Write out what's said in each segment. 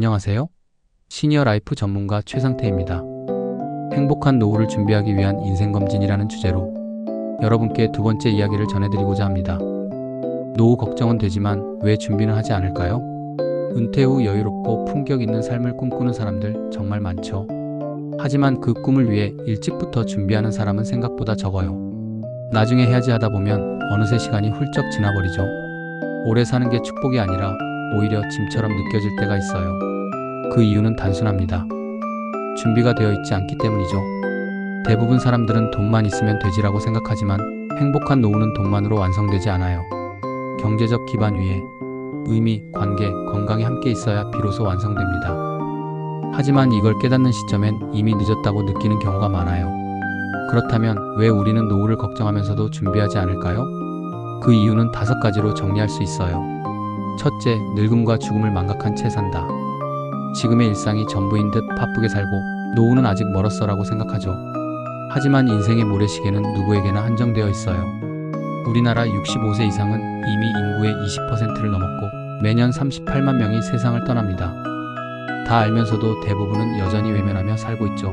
안녕하세요. 시니어 라이프 전문가 최상태입니다. 행복한 노후를 준비하기 위한 인생검진이라는 주제로 여러분께 두 번째 이야기를 전해드리고자 합니다. 노후 걱정은 되지만 왜 준비는 하지 않을까요? 은퇴 후 여유롭고 품격 있는 삶을 꿈꾸는 사람들 정말 많죠. 하지만 그 꿈을 위해 일찍부터 준비하는 사람은 생각보다 적어요. 나중에 해야지 하다 보면 어느새 시간이 훌쩍 지나버리죠. 오래 사는 게 축복이 아니라 오히려 짐처럼 느껴질 때가 있어요. 그 이유는 단순합니다. 준비가 되어 있지 않기 때문이죠. 대부분 사람들은 돈만 있으면 되지라고 생각하지만 행복한 노후는 돈만으로 완성되지 않아요. 경제적 기반 위에 의미, 관계, 건강이 함께 있어야 비로소 완성됩니다. 하지만 이걸 깨닫는 시점엔 이미 늦었다고 느끼는 경우가 많아요. 그렇다면 왜 우리는 노후를 걱정하면서도 준비하지 않을까요? 그 이유는 다섯 가지로 정리할 수 있어요. 첫째, 늙음과 죽음을 망각한 채 산다. 지금의 일상이 전부인 듯 바쁘게 살고 노후는 아직 멀었어라고 생각하죠. 하지만 인생의 모래시계는 누구에게나 한정되어 있어요. 우리나라 65세 이상은 이미 인구의 20%를 넘었고 매년 38만 명이 세상을 떠납니다. 다 알면서도 대부분은 여전히 외면하며 살고 있죠.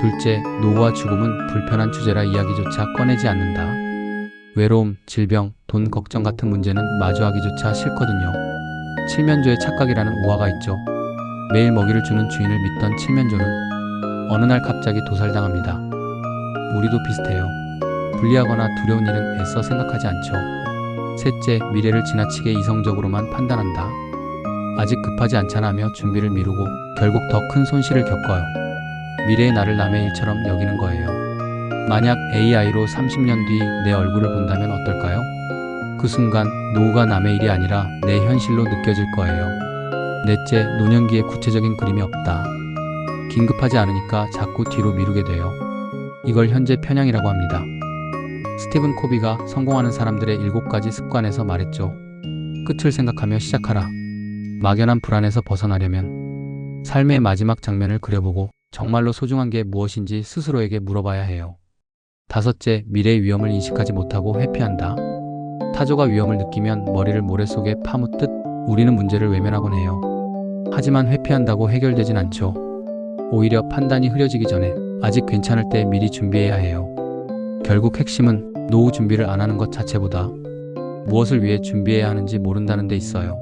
둘째, 노후와 죽음은 불편한 주제라 이야기조차 꺼내지 않는다. 외로움, 질병, 돈 걱정 같은 문제는 마주하기조차 싫거든요. 칠면조의 착각이라는 우화가 있죠. 매일 먹이를 주는 주인을 믿던 칠면조는 어느 날 갑자기 도살당합니다. 우리도 비슷해요. 불리하거나 두려운 일은 애써 생각하지 않죠. 셋째, 미래를 지나치게 이성적으로만 판단한다. 아직 급하지 않잖아 하며 준비를 미루고 결국 더 큰 손실을 겪어요. 미래의 나를 남의 일처럼 여기는 거예요. 만약 AI로 30년 뒤 내 얼굴을 본다면 어떨까요? 그 순간 노후가 남의 일이 아니라 내 현실로 느껴질 거예요. 넷째, 노년기에 구체적인 그림이 없다. 긴급하지 않으니까 자꾸 뒤로 미루게 돼요. 이걸 현재 편향이라고 합니다. 스티븐 코비가 성공하는 사람들의 일곱 가지 습관에서 말했죠. 끝을 생각하며 시작하라. 막연한 불안에서 벗어나려면 삶의 마지막 장면을 그려보고 정말로 소중한 게 무엇인지 스스로에게 물어봐야 해요. 다섯째, 미래의 위험을 인식하지 못하고 회피한다. 타조가 위험을 느끼면 머리를 모래 속에 파묻듯 우리는 문제를 외면하곤 해요. 하지만 회피한다고 해결되진 않죠. 오히려 판단이 흐려지기 전에 아직 괜찮을 때 미리 준비해야 해요. 결국 핵심은 노후 준비를 안 하는 것 자체보다 무엇을 위해 준비해야 하는지 모른다는 데 있어요.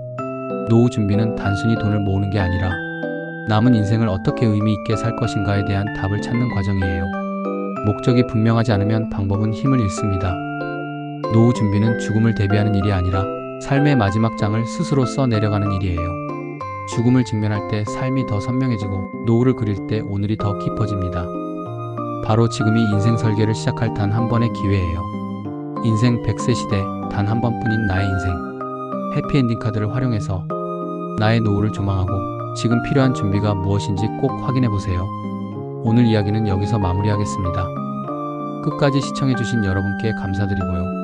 노후 준비는 단순히 돈을 모으는 게 아니라 남은 인생을 어떻게 의미 있게 살 것인가에 대한 답을 찾는 과정이에요. 목적이 분명하지 않으면 방법은 힘을 잃습니다. 노후 준비는 죽음을 대비하는 일이 아니라 삶의 마지막 장을 스스로 써 내려가는 일이에요. 죽음을 직면할 때 삶이 더 선명해지고 노후를 그릴 때 오늘이 더 깊어집니다. 바로 지금이 인생 설계를 시작할 단 한 번의 기회예요. 인생 100세 시대 단 한 번뿐인 나의 인생. 해피엔딩 카드를 활용해서 나의 노후를 조망하고 지금 필요한 준비가 무엇인지 꼭 확인해 보세요. 오늘 이야기는 여기서 마무리하겠습니다. 끝까지 시청해주신 여러분께 감사드리고요.